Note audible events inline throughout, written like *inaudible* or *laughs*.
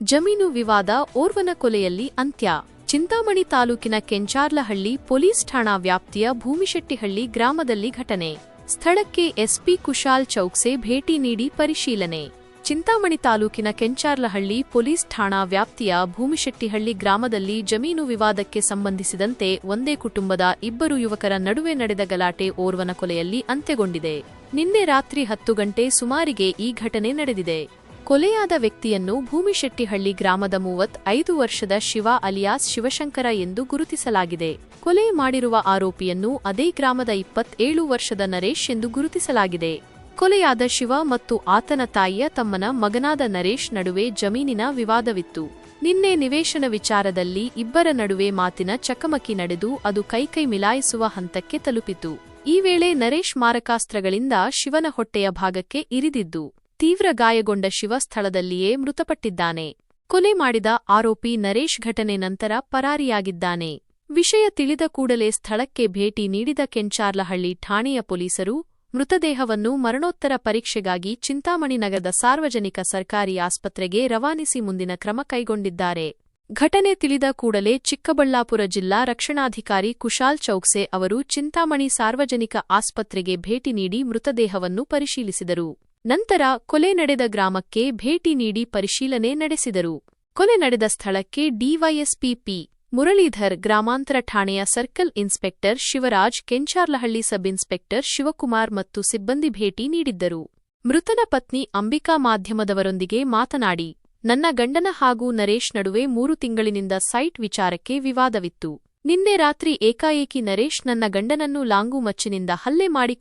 ಜಮೀನು ವಿವಾದ ಓರ್ವನ ಕೊಲೆಯಲ್ಲಿ ಅಂತ್ಯ. ಚಿಂತಾಮಣಿ ತಾಲೂಕಿನ ಕೆಂಚಾರ್ಲಹಳ್ಳಿ ಪೊಲೀಸ್ ಠಾಣಾ ವ್ಯಾಪ್ತಿಯ ಭೂಮಿಶೆಟ್ಟಿಹಳ್ಳಿ ಗ್ರಾಮದಲ್ಲಿ ಘಟನೆ. ಸ್ಥಳಕ್ಕೆ ಎಸ್ಪಿ ಕುಶಾಲ್ ಚೌಕ್ಸೆ ಭೇಟಿ ನೀಡಿ ಪರಿಶೀಲನೆ. ಚಿಂತಾಮಣಿ ತಾಲೂಕಿನ ಕೆಂಚಾರ್ಲಹಳ್ಳಿ ಪೊಲೀಸ್ ಠಾಣಾ ವ್ಯಾಪ್ತಿಯ ಭೂಮಿಶೆಟ್ಟಿಹಳ್ಳಿ ಗ್ರಾಮದಲ್ಲಿ ಜಮೀನು ವಿವಾದಕ್ಕೆ ಸಂಬಂಧಿಸಿದಂತೆ ಒಂದೇ ಕುಟುಂಬದ ಇಬ್ಬರು ಯುವಕರ ನಡುವೆ ನಡೆದ ಗಲಾಟೆ ಓರ್ವನ ಕೊಲೆಯಲ್ಲಿ ಅಂತ್ಯಗೊಂಡಿದೆ. ನಿನ್ನೆ ರಾತ್ರಿ ಹತ್ತು ಗಂಟೆ ಸುಮಾರಿಗೆ ಈ ಘಟನೆ ನಡೆದಿದೆ. ಕೊಲೆಯಾದ ವ್ಯಕ್ತಿಯನ್ನು ಭೂಮಿಶೆಟ್ಟಿಹಳ್ಳಿ ಗ್ರಾಮದ ಮೂವತ್ ಐದು ವರ್ಷದ ಶಿವ ಅಲಿಯಾಸ್ ಶಿವಶಂಕರ ಎಂದು ಗುರುತಿಸಲಾಗಿದೆ. ಕೊಲೆ ಮಾಡಿರುವ ಆರೋಪಿಯನ್ನು ಅದೇ ಗ್ರಾಮದ ಇಪ್ಪತ್ತೇಳು ವರ್ಷದ ನರೇಶ್ ಎಂದು ಗುರುತಿಸಲಾಗಿದೆ. ಕೊಲೆಯಾದ ಶಿವ ಮತ್ತು ಆತನ ತಾಯಿಯ ತಮ್ಮನ ಮಗನಾದ ನರೇಶ್ ನಡುವೆ ಜಮೀನಿನ ವಿವಾದವಿತ್ತು. ನಿನ್ನೆ ನಿವೇಶನ ವಿಚಾರದಲ್ಲಿ ಇಬ್ಬರ ನಡುವೆ ಮಾತಿನ ಚಕಮಕಿ ನಡೆದು ಅದು ಕೈಕೈ ಮಿಲಾಯಿಸುವ ಹಂತಕ್ಕೆ ತಲುಪಿತು. ಈ ವೇಳೆ ನರೇಶ್ ಮಾರಕಾಸ್ತ್ರಗಳಿಂದ ಶಿವನ ಹೊಟ್ಟೆಯ ಭಾಗಕ್ಕೆ ಇರಿದಿದ್ದು. ತೀವ್ರ ಗಾಯಗೊಂಡ ಶಿವ ಸ್ಥಳದಲ್ಲಿಯೇ ಮೃತಪಟ್ಟಿದ್ದಾನೆ. ಕೊಲೆ ಮಾಡಿದ ಆರೋಪಿ ನರೇಶ್ ಘಟನೆ ನಂತರ ಪರಾರಿಯಾಗಿದ್ದಾನೆ. ವಿಷಯ ತಿಳಿದ ಕೂಡಲೇ ಸ್ಥಳಕ್ಕೆ ಭೇಟಿ ನೀಡಿದ ಕೆಂಚಾರ್ಲಹಳ್ಳಿ ಠಾಣೆಯ ಪೊಲೀಸರು, ಮೃತದೇಹವನ್ನು ಮರಣೋತ್ತರ ಪರೀಕ್ಷೆಗಾಗಿ ಚಿಂತಾಮಣಿ ನಗರದ ಸಾರ್ವಜನಿಕ ಸರ್ಕಾರಿ ಆಸ್ಪತ್ರೆಗೆ ರವಾನಿಸಿ ಮುಂದಿನ ಕ್ರಮ ಕೈಗೊಂಡಿದ್ದಾರೆ. ಘಟನೆ ತಿಳಿದ ಕೂಡಲೇ ಚಿಕ್ಕಬಳ್ಳಾಪುರ ಜಿಲ್ಲಾ ರಕ್ಷಣಾಧಿಕಾರಿ ಕುಶಾಲ್ ಚೌಕ್ಸೆ ಅವರು ಚಿಂತಾಮಣಿ ಸಾರ್ವಜನಿಕ ಆಸ್ಪತ್ರೆಗೆ ಭೇಟಿ ನೀಡಿ ಮೃತದೇಹವನ್ನು ಪರಿಶೀಲಿಸಿದರು. ನಂತರ ಕೊಲೆ ನಡೆದ ಗ್ರಾಮಕ್ಕೆ ಭೇಟಿ ನೀಡಿ ಪರಿಶೀಲನೆ ನಡೆಸಿದರು. ಕೊಲೆ ನಡೆದ ಸ್ಥಳಕ್ಕೆ ಡಿವೈಎಸ್ಪಿ ಪಿ ಮುರಳೀಧರ್ ಗ್ರಾಮಾಂತರ ಠಾಣೆಯ circle inspector Shivaraj Kencharlahalli sub inspector Shivakumar ಮತ್ತು ಸಿಬ್ಬಂದಿ ಭೇಟಿ ನೀಡಿದ್ದರು. ಮೃತನ ಪತ್ನಿ ಅಂಬಿಕಾ ಮಾಧ್ಯಮದವರೊಂದಿಗೆ ಮಾತನಾಡಿ, ನನ್ನ ಗಂಡನ ಹಾಗೂ ನರೇಶ್ ನಡುವೆ ಮೂರು ತಿಂಗಳಿನಿಂದ ಸೈಟ್ ವಿಚಾರಕ್ಕೆ ವಿವಾದವಿತ್ತು. ನಿನ್ನೆ ರಾತ್ರಿ ಏಕಾಏಕಿ ನರೇಶ್ ನನ್ನ ಗಂಡನನ್ನು ಗಂಡನನ್ನ ಲಾಂಗು ಮಚ್ಚಿನಿಂದ ಹल्ले ಮಾಡಿ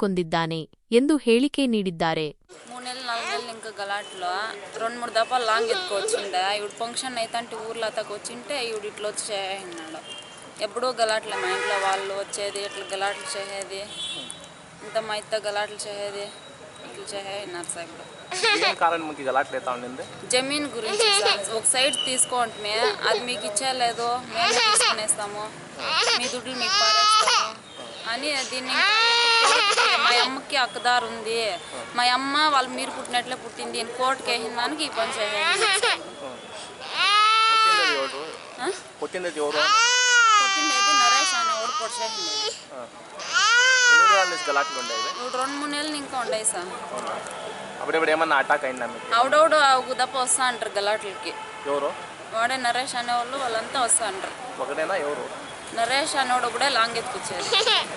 ಎಂದು ಹೇಳಿಕೆ ನೀಡಿದ್ದಾರೆ. ಮೂನೆ ನಾಲ್ಕಲ್ಲಿ ನಿಮಗೆ ಗಲಾಟಲ್ಲಾ 2 3 ದಪ ಲಾಂಗ್ ಎತ್ತುಕೊಚ್ಚು んだ ಇವ ಫಂಕ್ಷನ್ ನೈತಂತಿ ఊర్ಲಾತಕొಚಿಂಟೆ ಇವ ಡಿಟ್ಲೋ ಚೇ ಅಣ್ಣಾ ಯಾವಾಗ ಗಲಾಟಲ್ಲಾ ಮೈತla ವಾಲ್ಲೋ వచ్చేದಿಟ್ಲ ಗಲಾಟಲ್ಲ ಚೇದಿ ಮೈತ ಗಲಾಟಲ್ಲ ಚೇದಿ ఇట్లా చేసినారు ఏం కారణం మీకు ఇది గలాట్లేతా ఉండింది జమీన్ గురించి సార్ ఒక సైడ్ తీసుకోంటే అది మీకు ఇచ్చేయలేదు మేము తీసుకునేస్తాము మీ దుడ్లు మీకు పారేస్తాము అని దీన్ని కోర్టుకి మా అమ్మకి హక్కుదారు ఉంది మా అమ్మ వాళ్ళు మీరు పుట్టినట్లే పుట్టింది నేను కోర్టుకి వేసిన దానికి ఈ పని చేయాలి కొట్టిండేది ఎవరు కొట్టిండేది ఎవరు పుట్టిండేది నరేష్ అని ఎవరు పొడిచేసింది ఎన్ని గలాట్లు రెండు మూడు నెలలు ఇంకా ఉండయి సార్. అప్పుడప్పుడు ఏమన్నా అటాక్ అయిందా మీకు? ఆవిడవుడు ఒక దప్ప వస్తా అంటారు గలాట్లకి. ఎవరు? వాడే నరేష్ అనేవాళ్ళు వాళ్ళంతా వస్తా అంటారు. ఒకటేనా? ఎవరు? నరేష్ అనేవాడు కూడా లాంగ్ ఎత్తుకొచ్చేది *laughs*